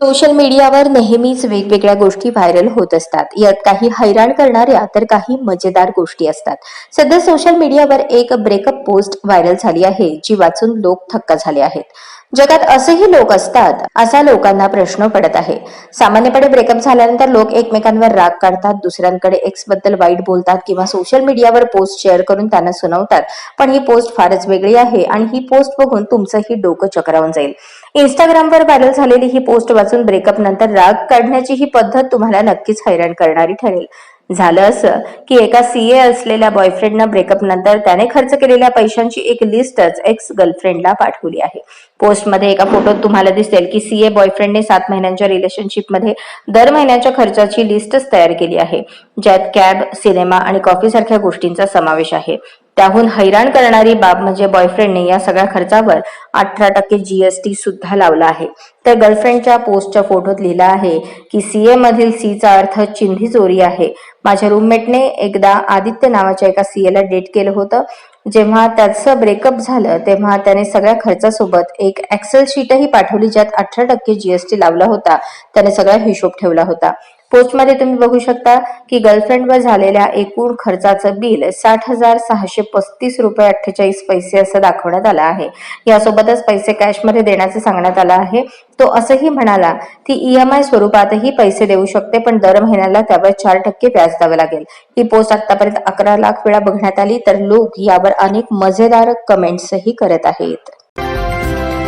Social मीडियावर नेहमीच वेगवेगळ्या गोष्टी व्हायरल होत असतात. यात काही हैराण करणाऱ्या तर काही मजेदार गोष्टी असतात. सध्या सोशल मीडियावर एक ब्रेकअप पोस्ट व्हायरल झाली आहे जी वाचून लोक थक्क झाले आहेत. जगात असेही लोक असतात असा लोकांना प्रश्न पडत आहे. सामान्यपणे ब्रेकअप झाल्यानंतर लोक एकमेकांवर राग काढतात दुसऱ्यांकडे एक्सबद्दल वाईट बोलतात किंवा सोशल मीडियावर पोस्ट शेअर करून त्यांना सुनावतात. पण ही पोस्ट फारच वेगळी आहे आणि ही पोस्ट बघून तुमचंही डोकं चक्रावून जाईल. इंस्टाग्रामवर व्हायरल झालेली ही पोस्ट वाचून ब्रेकअप नंतर राग काढण्याची ही पद्धत तुम्हाला नक्कीच हैराण करणारी ठरेल. झालं असं की एका सीए असलेल्या बॉयफ्रेंडनं ब्रेकअप नंतर त्याने खर्च केलेल्या पैशांची एक लिस्टच एक्स गर्लफ्रेंडला पाठवली आहे. पोस्टमध्ये एका फोटोत तुम्हाला दिसेल की सीए बॉयफ्रेंडने सात महिन्यांच्या रिलेशनशिपमध्ये दर महिन्याच्या खर्चाची लिस्टच तयार केली आहे. ज्यात कॅब सिनेमा आणि कॉफी सारख्या गोष्टींचा समावेश आहे. त्याहून हैराण करणारी बाब म्हणजे बॉयफ्रेंडने या सगळ्या खर्चावर अठरा टक्के जीएसटी सुद्धा लावला आहे. तर गर्लफ्रेंडच्या पोस्टच्या फोटोत लिहिला आहे की सीए मधील सीचा अर्थ चिन्ही चोरी आहे. माझ्या रूममेटने एकदा आदित्य नावाच्या एका सीएला डेट केलं होतं. जेव्हा त्याचं ब्रेकअप झालं तेव्हा त्याने सगळ्या खर्चासोबत एक एक्सेल शीटही पाठवली ज्यात अठरा टक्के जीएसटी लावला होता. त्याने सगळा हिशोब ठेवला होता. पोस्टमध्ये तुम्ही बघू शकता की गर्लफ्रेंडवर झालेल्या एकूण खर्चाचं बिल साठ हजार सहाशे पस्तीस रुपये अठ्ठेचाळीस पैसे असं दाखवण्यात आलं आहे. यासोबतच पैसे कॅशमध्ये देण्याचं सांगण्यात आलं आहे. तो असंही म्हणाला ती ईएमआय स्वरूपातही पैसे देऊ शकते पण दर महिन्याला त्यावर चार टक्के व्याज द्यावं लागेल. ही पोस्ट आतापर्यंत अकरा लाख वेळा बघण्यात आली तर लोक यावर अनेक मजेदार कमेंट्सही करत आहेत.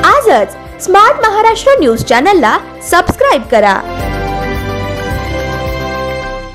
आजच स्मार्ट महाराष्ट्र न्यूज चॅनलला सबस्क्राईब करा.